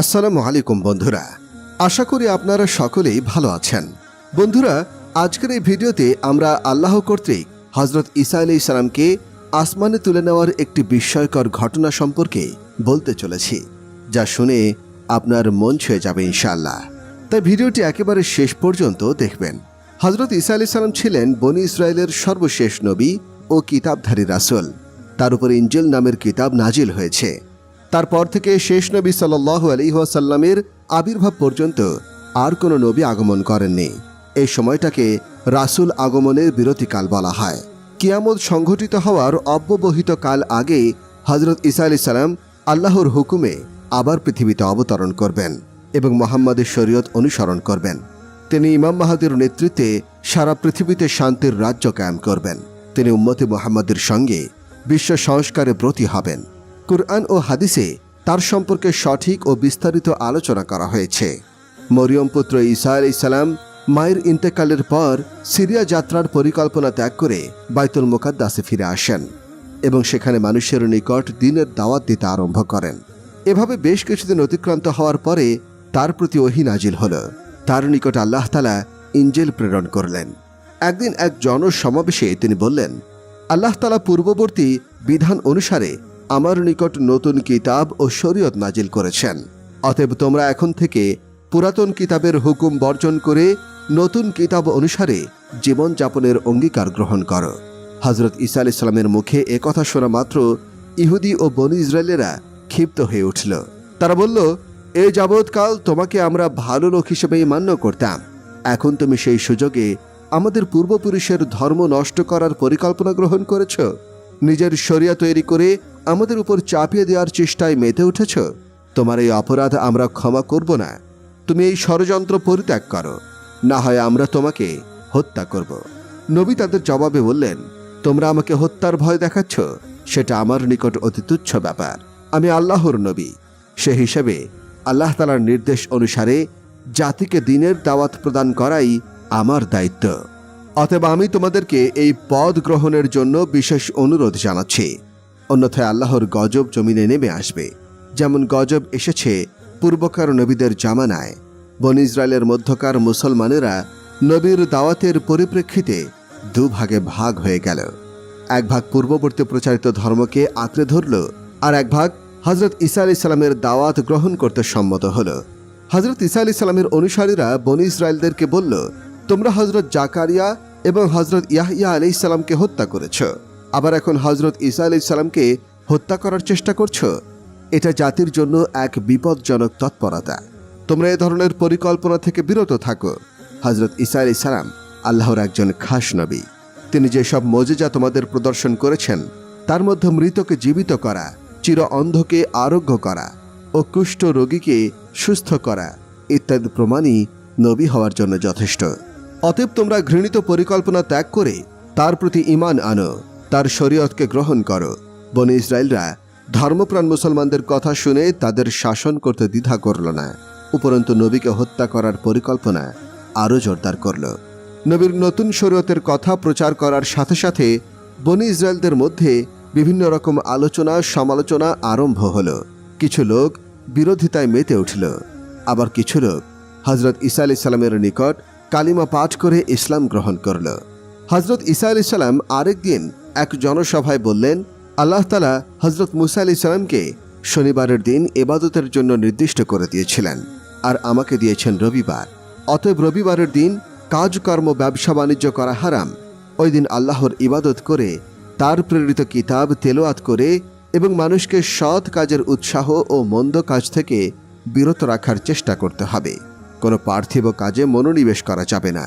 আসসালামু আলাইকুম, বন্ধুরা। আশা করি আপনারা সকলেই ভালো আছেন। বন্ধুরা, আজকের এই ভিডিওতে আমরা আল্লাহ কর্তৃক হজরত ইসা আলি ইসলামকে আসমানে তুলে নেওয়ার একটি বিস্ময়কর ঘটনা সম্পর্কে বলতে চলেছি, যা শুনে আপনার মন ছুঁয়ে যাবে ইনশাল্লাহ তাই ভিডিওটি একেবারে শেষ পর্যন্ত দেখবেন। হজরত ইসা আলি সালাম ছিলেন বনি ইসরায়েলের সর্বশেষ নবী ও কিতাবধারী রাসূল। তার উপর ইঞ্জেল নামের কিতাব নাজিল হয়েছে। তারপর থেকে শেষ নবী সাল্লাহ আলিহাসাল্লামের আবির্ভাব পর্যন্ত আর কোনো নবী আগমন করেননি। এই সময়টাকে রাসূল আগমনের বিরতিকাল বলা হয়। কিয়ামত সংঘটিত হওয়ার অব্যবহিত কাল আগে হজরত ইসা আলি সালাম আল্লাহর হুকুমে আবার পৃথিবীতে অবতরণ করবেন এবং মোহাম্মদের শরীয়ত অনুসরণ করবেন। তিনি ইমাম মাহাদির নেতৃত্বে সারা পৃথিবীতে শান্তির রাজ্য কায়েম করবেন। তিনি উম্মতে মোহাম্মদের সঙ্গে বিশ্ব সংস্কারে ব্রতী হবেন। কুরআন ও হাদিসে তার সম্পর্কে সঠিক ও বিস্তারিত আলোচনা করা হয়েছে। মরিয়ম পুত্র ঈসা আলি সালাম মায়ের ইন্তেকালের পর সিরিয়া যাত্রার পরিকল্পনা ত্যাগ করে বাইতুল মোকাদ্দাসে ফিরে আসেন এবং সেখানে মানুষের নিকট দিনের দাওয়াত দিতে আরম্ভ করেন। এভাবে বেশ কিছুদিন অতিক্রান্ত হওয়ার পরে তার প্রতি ওহি নাজিল হল। তার নিকট আল্লাহ তালা ইঞ্জেল প্রেরণ করলেন। একদিন এক জনসমাবেশে তিনি বললেন, আল্লাহ তালা পূর্ববর্তী বিধান অনুসারে আমার নিকট নতুন কিতাব ও শরীয়ত নাজিল করেছেন। অতএব তোমরা এখন থেকে পুরাতন কিতাবের হুকুম বর্জন করে নতুন কিতাব অনুসারে জীবনযাপনের অঙ্গীকার গ্রহণ করো। হজরত ইসা আলি সালামের মুখে একথা শোনা মাত্র ইহুদি ও বনি ইসরায়েলেরা ক্ষিপ্ত হয়ে উঠল। তারা বলল, এ যাবৎকাল তোমাকে আমরা ভালো লোক হিসেবেই মান্য করতাম। এখন তুমি সেই সুযোগে আমাদের পূর্বপুরুষের ধর্ম নষ্ট করার পরিকল্পনা গ্রহণ করেছ? নিজের শরিয়া তৈরি করে আমাদের উপর চাপিয়ে দেওয়ার চেষ্টায় মেতে উঠেছ। তোমার এই অপরাধ আমরা ক্ষমা করব না। তুমি এই ষড়যন্ত্র পরিত্যাগ করো। না হয় আমরা তোমাকে হত্যা করব। নবী তাদের জবাবে বললেন, তোমরা আমাকে হত্যার ভয় দেখাচ্ছ। সেটা আমার নিকট অতি তুচ্ছ ব্যাপার। আমি আল্লাহর নবী। সে হিসেবে আল্লাহ তালার নির্দেশ অনুসারে জাতিকে দিনের দাওয়াত প্রদান করাই আমার দায়িত্ব। অতএব আমি তোমাদেরকে এই পদ গ্রহণের জন্য বিশেষ অনুরোধ জানাচ্ছি। অন্যথায় আল্লাহর গজব জমিনে নেমে আসবে। যেমন গজব এসেছে পূর্বকার নবীদের জামানায়। বন ইসরায়েলের মধ্যকার মুসলমানেরা নবীর দাওয়াতের পরিপ্রেক্ষিতে দুভাগে ভাগ হয়ে গেল। এক ভাগ পূর্ববর্তী প্রচারিত ধর্মকে আঁকড়ে ধরল আর এক ভাগ হজরত ইসা আলি সালামের দাওয়াত গ্রহণ করতে সম্মত হল। হজরত ইসা আলি সালামের অনুসারীরা বনি ইসরায়েলদেরকে বলল, তোমরা হজরত জাকারিয়া এবং হজরত ইয়াহিয়া আলি ইসালামকে হত্যা করেছ। আবার এখন হজরত ইসা আলি সালামকে হত্যা করার চেষ্টা করছ? এটা জাতির জন্য এক বিপজ্জনক তৎপরতা। তোমরা এ ধরনের পরিকল্পনা থেকে বিরত থাকো। হজরত ইসা আলি সালাম আল্লাহর একজন খাস নবী। তিনি যেসব মজেজা তোমাদের প্রদর্শন করেছেন, তার মধ্যে মৃতকে জীবিত করা, চির অন্ধকে আরোগ্য করা ও কুষ্ঠ রোগীকে সুস্থ করা ইত্যাদি প্রমাণই নবী হওয়ার জন্য যথেষ্ট। অতএব তোমরা ঘৃণিত পরিকল্পনা ত্যাগ করে তার প্রতি ইমান আনো, তার শরীয়তকে গ্রহণ করো। বনে ইসরায়েলরা ধর্মপ্রাণ মুসলমানদের কথা শুনে তাদের শাসন করতে দ্বিধা করল না। উপরন্তু নবীকে হত্যা করার পরিকল্পনা আরও জোরদার করল। নবীর নতুন শরীয়তের কথা প্রচার করার সাথে সাথে বনি ইসরায়েলদের মধ্যে বিভিন্ন রকম আলোচনা, সমালোচনা আরম্ভ হল। কিছু লোক বিরোধিতায় মেতে উঠল। আবার কিছু লোক হজরত ইসা আলি সালামের নিকট কালিমা পাঠ করে ইসলাম গ্রহণ করল। হজরত ইসা আলি সালাম আরেকদিন এক জনসভায় বললেন, আল্লাহ তালা হজরত মুসা আলি সালামকে শনিবারের দিন এবাদতের জন্য নির্দিষ্ট করে দিয়েছিলেন আর আমাকে দিয়েছেন রবিবার। অতএব রবিবারের দিন কাজকর্ম ব্যবসা, বাণিজ্য করা হারাম। ওই দিন আল্লাহর ইবাদত করে তার প্রেরিত কিতাব তেলোয়াত করে এবং মানুষকে সৎ কাজের উৎসাহ ও মন্দ কাজ থেকে বিরত রাখার চেষ্টা করতে হবে। কোনো পার্থিব কাজে মনোনিবেশ করা যাবে না।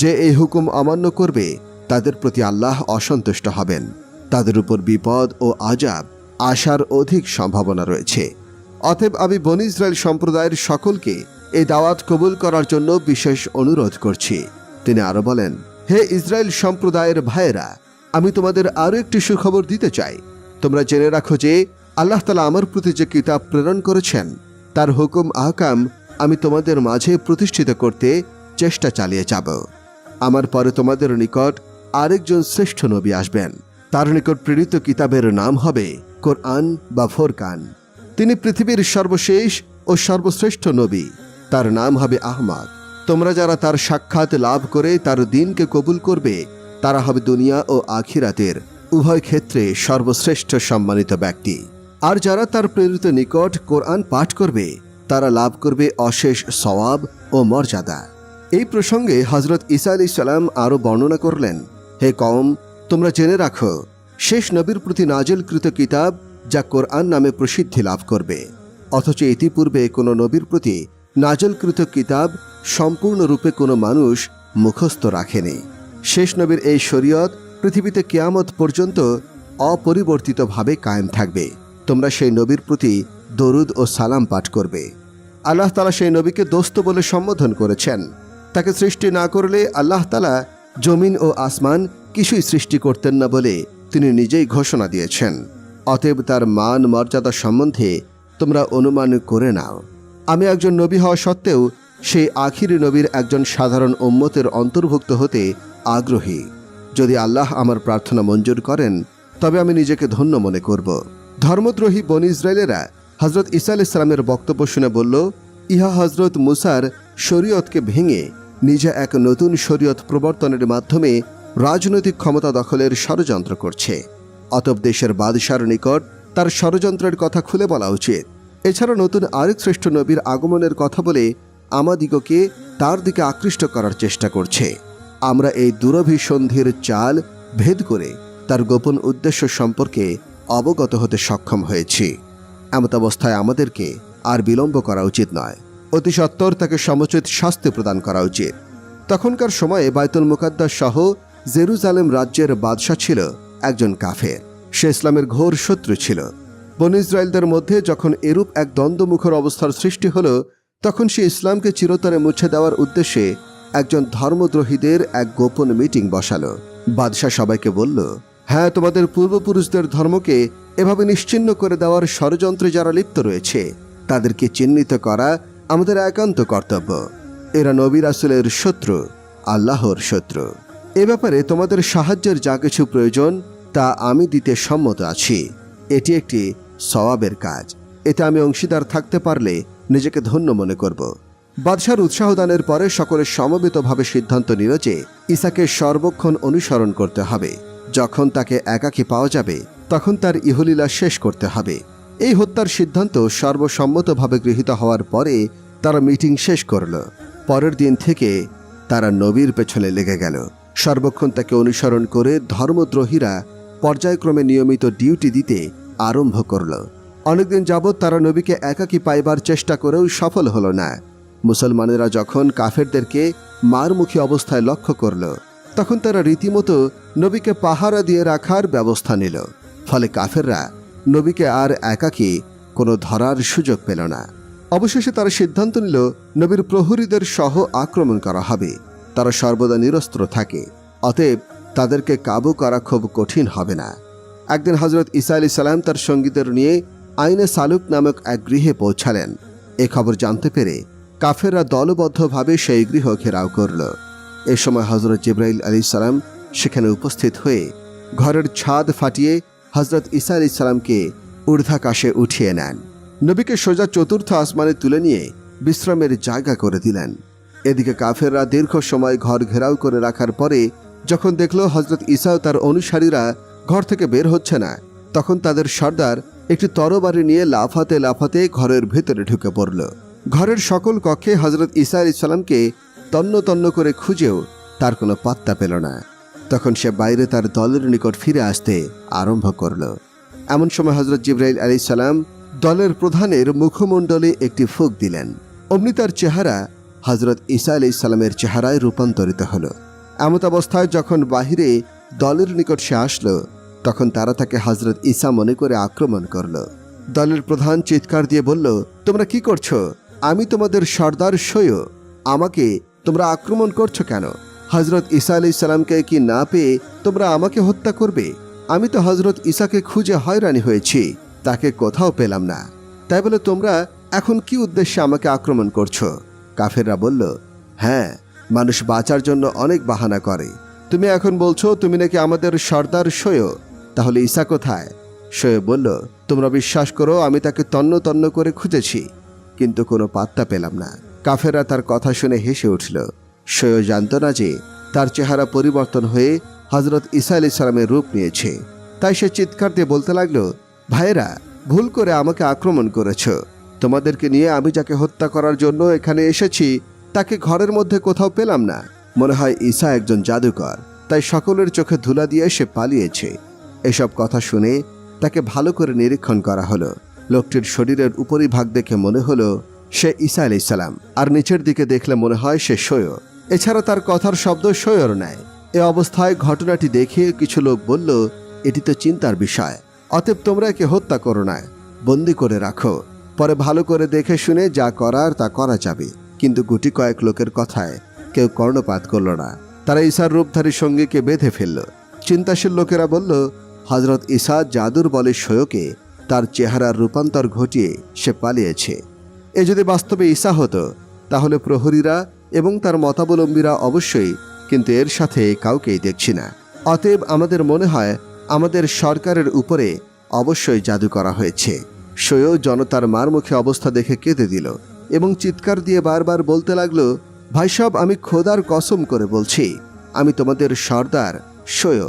যে এই হুকুম অমান্য করবে, তাদের প্রতি আল্লাহ অসন্তুষ্ট হবেন। তাদের উপর বিপদ ও আজাব আসার অধিক সম্ভাবনা রয়েছে। অতএব আমি বন ইসরায়েল সম্প্রদায়ের সকলকে এই দাওয়াত কবুল করার জন্য বিশেষ অনুরোধ করছি। তিনি আরও বলেন, হে ইসরায়েল সম্প্রদায়ের ভাইয়েরা, আমি তোমাদের আরও একটি সুখবর দিতে চাই। তোমরা জেনে রাখো যে আল্লাহ তালা আমার প্রতি যে কিতাব প্রেরণ করেছেন, তার হুকুম, আহকাম আমি তোমাদের মাঝে প্রতিষ্ঠিত করতে চেষ্টা চালিয়ে যাব। আমার পরে তোমাদের নিকট আরেকজন শ্রেষ্ঠ নবী আসবেন। তার নিকট প্রেরিত কিতাবের নাম হবে কোরআন বা ফোরকান। তিনি পৃথিবীর সর্বশেষ ও সর্বশ্রেষ্ঠ নবী। তার নাম হবে আহমদ। তোমরা যারা তার সাক্ষাৎ লাভ করে তার দিনকে কবুল করবে, তারা হবে দুনিয়া ও আখিরাতের উভয় ক্ষেত্রে সর্বশ্রেষ্ঠ সম্মানিত ব্যক্তি। আর যারা তার প্রেরিত নিকট কোরআন পাঠ করবে তারা লাভ করবে অশেষ সওয়াব ও মর্যাদা। এই প্রসঙ্গে হজরত ইসা আলি সালাম আরও বর্ণনা করলেন, হে কম তোমরা জেনে রাখো, শেষ নবীর প্রতি নাজেলকৃত কিতাব যা কোরআন নামে প্রসিদ্ধি লাভ করবে। অথচ ইতিপূর্বে কোনো নবীর প্রতি নাজলকৃত কিতাব সম্পূর্ণরূপে কোনো মানুষ মুখস্থ রাখেনি। শেষ নবীর এই শরীয়ত পৃথিবীতে কেয়ামত পর্যন্ত অপরিবর্তিতভাবে কায়েম থাকবে। তোমরা সেই নবীর প্রতি দরুদ ও সালাম পাঠ করবে। আল্লাহ তালা সেই নবীকে দোস্ত বলে সম্বোধন করেছেন। তাকে সৃষ্টি না করলে আল্লাহ তালা জমিন ও আসমান কিছুই সৃষ্টি করতেন না বলে তিনি নিজেই ঘোষণা দিয়েছেন। অতএব তার মান মর্যাদা সম্বন্ধে তোমরা অনুমান করে নাও। আমি একজন নবী হওয়া সত্ত্বেও সেই আখিরি নবীর একজন সাধারণ উম্মতের অন্তর্ভুক্ত হতে আগ্রহী। যদি আল্লাহ আমার প্রার্থনা মঞ্জুর করেন, তবে আমি নিজেকে ধন্য মনে করব। ধর্মদ্রোহী বন ইসরায়েলেরা হজরত ইসা ইসলামের বক্তব্য শুনে বলল, ইহা হজরত মুসার শরীয়তকে ভেঙে নিজে এক নতুন শরীয়ত প্রবর্তনের মাধ্যমে রাজনৈতিক ক্ষমতা দখলের ষড়যন্ত্র করছে। অতব দেশের বাদশার নিকট তার ষড়যন্ত্রের কথা খুলে বলা উচিত। এছাড়া নতুন আরেক শ্রেষ্ঠ নবীর আগমনের কথা বলে আমাদিগকে তার দিকে আকৃষ্ট করার চেষ্টা করছে। আমরা এই দুরভিসন্ধির চাল ভেদ করে তার গোপন উদ্দেশ্য সম্পর্কে অবগত হতে সক্ষম হয়েছি। এমত অবস্থায় আমাদেরকে আর বিলম্ব করা উচিত নয়। অতি সত্বর তাকে সমুচিত শাস্তি প্রদান করা উচিত। তখনকার সময়ে বাইতুল মুকাদ্দাস সহ জেরুজালেম রাজ্যের বাদশাহ ছিল একজন কাফের। সে ইসলামের ঘোর শত্রু ছিল। বন ইসরায়েলদের মধ্যে যখন এরূপ এক দ্বন্দ্বমুখর অবস্থার সৃষ্টি হলো, তখন সে ইসলামকে চিরতরে মুছে দেওয়ার উদ্দেশ্যে একজন ধর্মদ্রোহীদের এক গোপন মিটিং বসালো। বাদশাহ সবাইকে বলল হ্যাঁ তোমাদের পূর্বপুরুষদের ধর্মকে এভাবে নিশ্চিহ্ন করে দেওয়ার ষড়যন্ত্রে যারা লিপ্ত রয়েছে, তাদেরকে চিহ্নিত করা আমাদের একান্ত কর্তব্য। এরা নবী রাসুলের শত্রু, আল্লাহর শত্রু। এ ব্যাপারে তোমাদের সাহায্যের যা কিছু প্রয়োজন, তা আমি দিতে সম্মত আছি। এটি একটি সওয়াবের কাজ। এতে আমি অংশীদার থাকতে পারলে নিজেকে ধন্য মনে করব। বাদশার উৎসাহ দানের পরে সকলে সমবেতভাবে সিদ্ধান্ত নিল যে ইসাকে সর্বক্ষণ অনুসরণ করতে হবে। যখন তাকে একাকী পাওয়া যাবে তখন তার ইহলীলা শেষ করতে হবে। এই হত্যার সিদ্ধান্ত সর্বসম্মতভাবে গৃহীত হওয়ার পরে তারা মিটিং শেষ করল। পরের দিন থেকে তারা নবীর পেছনে লেগে গেল। সর্বক্ষণ তাকে অনুসরণ করে ধর্মদ্রোহীরা পর্যায়ক্রমে নিয়মিত ডিউটি দিতে আরম্ভ করল। অনেকদিন যাবৎ তারা নবীকে একাকী পাইবার চেষ্টা করেও সফল হলো না। মুসলমানেরা যখন কাফেরদেরকে মারমুখী অবস্থায় লক্ষ্য করল, তখন তারা রীতিমতো নবীকে পাহারা দিয়ে রাখার ব্যবস্থা নিল। ফলে কাফেররা নবীকে আর একাকী কোনো ধরার সুযোগ পেল না। অবশেষে তারা সিদ্ধান্ত নিল, নবীর প্রহরীদের সহ আক্রমণ করা হবে। তারা সর্বদা নিরস্ত্র থাকে, অতএব তাদেরকে কাবু করা খুব কঠিন হবে না। একদিন হজরত ইসা আলি সালাম তার সঙ্গীদের নিয়ে আইনে সালুক নামক এক গৃহে পৌঁছালেন। এ খবর জানতে পেরে কাফেররা দলবদ্ধভাবে সেই গৃহ ঘেরাও করল। এ সময় হজরত জিব্রাইল আলী সালাম সেখানে উপস্থিত হয়ে ঘরের ছাদ ফাটিয়ে হজরত ইসা আলি সালামকে ঊর্ধ্বাকাশে উঠিয়ে নেন। নবীকে সোজা চতুর্থ আসমানে তুলে নিয়ে বিশ্রামের জায়গা করে দিলেন। এদিকে কাফেররা দীর্ঘ সময় ঘর ঘেরাও করে রাখার পরে যখন দেখল হজরত ইসা ও তার অনুসারীরা ঘর থেকে বের হচ্ছে না, তখন তাদের সর্দার একটি তরবারি নিয়ে লাফাতে লাফাতে ঘরের ভেতরে ঢুকে পড়ল। ঘরের সকল কক্ষে হজরত ইসা আলি সালামকে তন্ন তন্ন করে খুঁজেও তার কোনো পাত্তা পেল না। তখন সে বাইরে তার দলের নিকট ফিরে আসতে আরম্ভ করল। এমন সময় হজরত জিব্রাইল আলী সালাম দলের প্রধানের মুখমণ্ডলে একটি ফুক দিলেন। অমনি তার চেহারা হজরত ঈসা আলি সালামের চেহারায় রূপান্তরিত হল। এমত অবস্থায় যখন বাহিরে দলের নিকট সে আসলো, তখন তারা তাকে হজরত ঈসা মনে করে আক্রমণ করল। দলের প্রধান চিৎকার দিয়ে বলল, তোমরা কি করছ? আমি তোমাদের সর্দার সৈয় আমাকে তোমরা আক্রমণ করছ কেন? হজরত ঈসা আলি সালামকে কি না পেয়ে তোমরা আমাকে হত্যা করবে? আমি তো হজরত ঈসাকে খুঁজে হয়রানি হয়েছি, তাকে কোথাও পেলাম না। তাই বলে তোমরা এখন কি উদ্দেশ্যে আমাকে আক্রমণ করছ? কাফেররা বলল হ্যাঁ মানুষ বাঁচার জন্য অনেক বাহানা করে। তুমি এখন বলছো তুমি নাকি আমাদের সর্দার সৈয় তাহলে ঈসা কোথায়? সৈয় বলল, তোমরা বিশ্বাস করো, আমি তাকে তন্ন তন্ন করে খুঁজেছি, কিন্তু কোনো পাত্তা পেলাম না। কাফেররা তার কথা শুনে হেসে উঠল সেও জানত না যে তার চেহারা পরিবর্তন হয়ে হজরত ইসা আলি সালামের রূপ নিয়েছে। তাই সে চিৎকার দিয়ে বলতে লাগল, ভাইয়েরা, ভুল করে আমাকে আক্রমণ করেছ। তোমাদেরকে নিয়ে আমি যাকে হত্যা করার জন্য এখানে এসেছি, তাকে ঘরের মধ্যে কোথাও পেলাম না। মনে হয় ঈসা একজন জাদুকর, তাই সকলের চোখে ধুলা দিয়ে সে পালিয়েছে। এসব কথা শুনে তাকে ভালো করে নিরীক্ষণ করা হলো। লোকটির শরীরের উপরি ভাগ দেখে মনে হলো, সে ঈসা সালাম। আর নিচের দিকে দেখলে মনে হয় সে সৈয় এছাড়া তার কথার শব্দ সৈয়র নেয় এ অবস্থায় ঘটনাটি দেখে কিছু লোক বলল, এটি তো চিন্তার বিষয়। অতএব তোমরা একে হত্যা করো না, বন্দি করে রাখো। পরে ভালো করে দেখে শুনে যা করার তা করা যাবে। কিন্তু গুটি কয়েক লোকের কথায় কেউ কর্ণপাত করল না। তারা ঈশার রূপধারী সঙ্গীকে বেঁধে ফেলল। চিন্তাশীল লোকেরা বলল হজরত ঈসা জাদুর বলে সৈয়কে তার চেহারার রূপান্তর ঘটিয়ে সে পালিয়েছে। এ যদি বাস্তবে ঈসা হতো, তাহলে প্রহরীরা এবং তার মতাবলম্বীরা অবশ্যই, কিন্তু এর সাথে কাউকেই দেখছি না। অতএব আমাদের মনে হয়, আমাদের সরকারের উপরে অবশ্যই জাদু করা হয়েছে। সৈয় জনতার মার মুখে অবস্থা দেখে কেঁদে দিল এবং চিৎকার দিয়ে বারবার বলতে লাগল, ভাই সব আমি খোদার কসম করে বলছি, আমি তোমাদের সর্দার সৈয়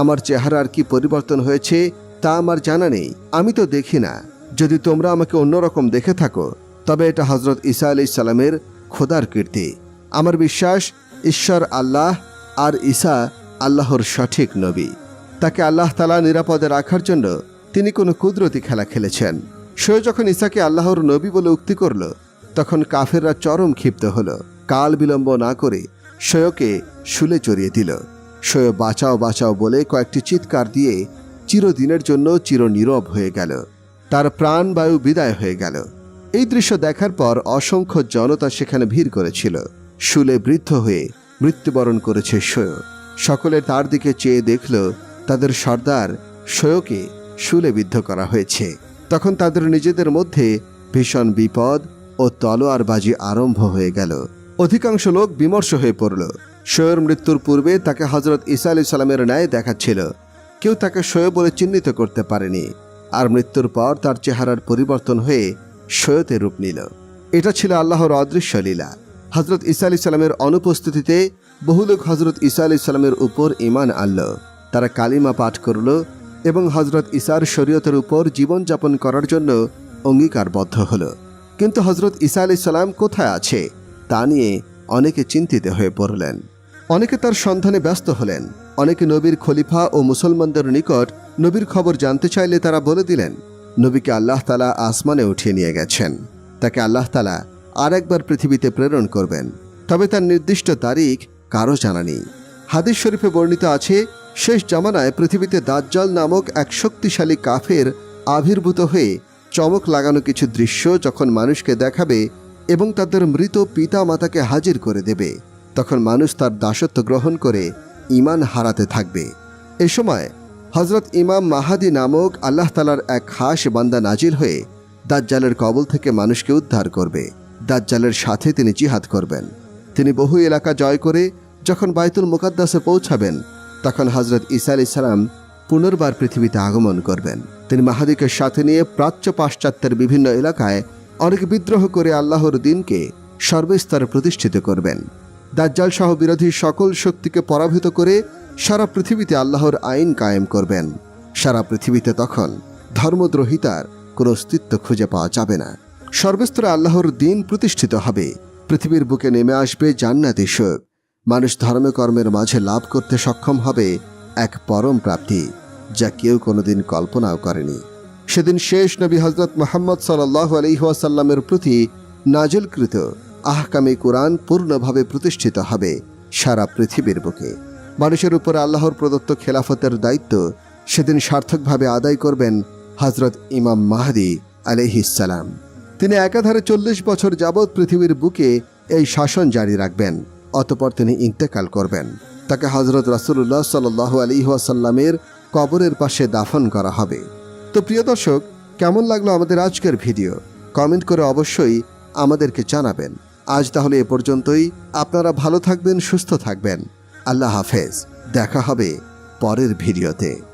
আমার চেহারার কি পরিবর্তন হয়েছে তা আমার জানা নেই, আমি তো দেখি না। যদি তোমরা আমাকে অন্যরকম দেখে থাকো, তবে এটা হজরত ঈসা আলি সালামের খোদার কীর্তি। আমার বিশ্বাস, ঈশ্বর আল্লাহ আর ঈসা আল্লাহর সঠিক নবী। তাকে আল্লাহ তালা নিরাপদে রাখার জন্য তিনি কোনো কুদরতি খেলা খেলেছেন। সে যখন ঈসাকে আল্লাহর নবী বলে উক্তি করল, তখন কাফেররা চরম ক্ষিপ্ত হল। কাল বিলম্ব না করে সৈয়কে শুলে চড়িয়ে দিল। সৈয় বাঁচাও বাঁচাও বলে কয়েকটি চিৎকার দিয়ে চিরদিনের জন্য চিরনীরব হয়ে গেল। তার প্রাণবায়ু বিদায় হয়ে গেল। এই দৃশ্য দেখার পর অসংখ্য জনতা সেখানে ভিড় করেছিল। শুলে বৃদ্ধ হয়ে মৃত্যুবরণ করেছে সৈয় সকলে তার দিকে চেয়ে দেখল, তাদের সর্দার সৈয়কে শুলে বিদ্ধ করা হয়েছে। তখন তাদের নিজেদের মধ্যে ভীষণ বিপদ ও তলোয়ারবাজি আরম্ভ হয়ে গেল। অধিকাংশ লোক বিমর্ষ হয়ে পড়ল। শোয়ের মৃত্যুর পূর্বে তাকে হজরত ইসা আলি সালামের ন্যায় দেখাচ্ছিল। কেউ তাকে শোয় বলে চিহ্নিত করতে পারেনি। আর মৃত্যুর পর তার চেহারার পরিবর্তন হয়ে সৈয়তে রূপ নিল। এটা ছিল আল্লাহর অদৃশ্য লীলা। হজরত ইসা আলি সালামের অনুপস্থিতিতে বহু লোক হজরত ইসা আলি সালামের উপর ইমান আনল। তারা কালিমা পাঠ করল এবং হজরত ইসার শরীয়তের উপর জীবনযাপন করার জন্য অঙ্গীকারবদ্ধ হল। কিন্তু হজরত ইসা আলি সালাম কোথায় আছে, তা নিয়ে অনেকে চিন্তিত হয়ে পড়লেন। অনেকে তার সন্ধানে ব্যস্ত হলেন। অনেকে নবীর খলিফা ও মুসলমানদের নিকট নবীর খবর জানতে চাইলে তারা বলে দিলেন নবীকে আল্লাহ তালা আসমানে উঠিয়ে নিয়ে গেছেন। তাকে আল্লাহ তালা আর একবার পৃথিবীতে প্রেরণ করবেন। তবে তার নির্দিষ্ট তারিখ কারও জানা নেই। হাদিস শরীফে বর্ণিত আছে, শেষ জামানায় পৃথিবীতে দাজ্জাল নামক এক শক্তিশালী কাফের আবির্ভূত হয়ে চমক লাগানো কিছু দৃশ্য যখন মানুষকে দেখাবে এবং তাদের মৃত পিতা মাতাকে হাজির করে দেবে, তখন মানুষ তার দাসত্ব গ্রহণ করে ইমান হারাতে থাকবে। এ সময় হজরত ইমাম মাহাদি নামক আল্লাহ তালার এক খাস বান্দা নাজির হয়ে দাজ্জালের কবল থেকে মানুষকে উদ্ধার করবে। দাজ্জালের সাথে তিনি জিহাদ করবেন। তিনি বহু এলাকা জয় করে যখন বাইতুল মুকাদ্দাসে পৌঁছাবেন, তখন হজরত ঈসা আলি সালাম পুনর্বার পৃথিবীতে আগমন করবেন। তিনি মাহাদিকে সাথে নিয়ে প্রাচ্য পাশ্চাত্যের বিভিন্ন এলাকায় অনেক বিদ্রোহ করে আল্লাহর দিনকে সর্বস্তরে প্রতিষ্ঠিত করবেন। দাজ্জাল সহ বিরোধী সকল শক্তিকে পরাভূত করে সারা পৃথিবীতে আল্লাহর আইন কায়েম করবেন। সারা পৃথিবীতে তখন ধর্মদ্রোহিতার কোনো অস্তিত্ব খুঁজে পাওয়া যাবে না। সর্বস্তরে আল্লাহর দিন প্রতিষ্ঠিত হবে। পৃথিবীর বুকে নেমে আসবে জান্নাতি সুখ। মানুষ ধর্মকর্মের মাঝে লাভ করতে সক্ষম হবে এক পরম প্রাপ্তি, যা কেউ কোনোদিন কল্পনাও করেনি। সেদিন শেষ নবী হজরত মোহাম্মদ সাল্লাহ আলহিহাসাল্লামের প্রতি নাজলকৃত আহকামে কোরআন পূর্ণভাবে প্রতিষ্ঠিত হবে সারা পৃথিবীর বুকে। মানুষের উপর আল্লাহর প্রদত্ত খেলাফতের দায়িত্ব সেদিন সার্থকভাবে আদায় করবেন হজরত ইমাম মাহাদি আলহিসাল্লাম তিনি একাধারে চল্লিশ বছর যাবৎ পৃথিবীর বুকে এই শাসন জারি রাখবেন, অতপর তিনি ইন্তেকাল করবেন। তাকে হজরত রাসুল্লাহ সাল্লাহ আলিহাসাল্লামের কবরের পাশে দাফন করা হবে। তো প্রিয় দর্শক, কেমন লাগল আমাদের আজকের ভিডিও? কমেন্ট করে অবশ্যই আমাদেরকে জানাবেন। আজ তাহলে এ পর্যন্তই। আপনারা ভালো থাকবেন, সুস্থ থাকবেন। আল্লাহ হাফেজ। দেখা হবে পরের ভিডিওতে।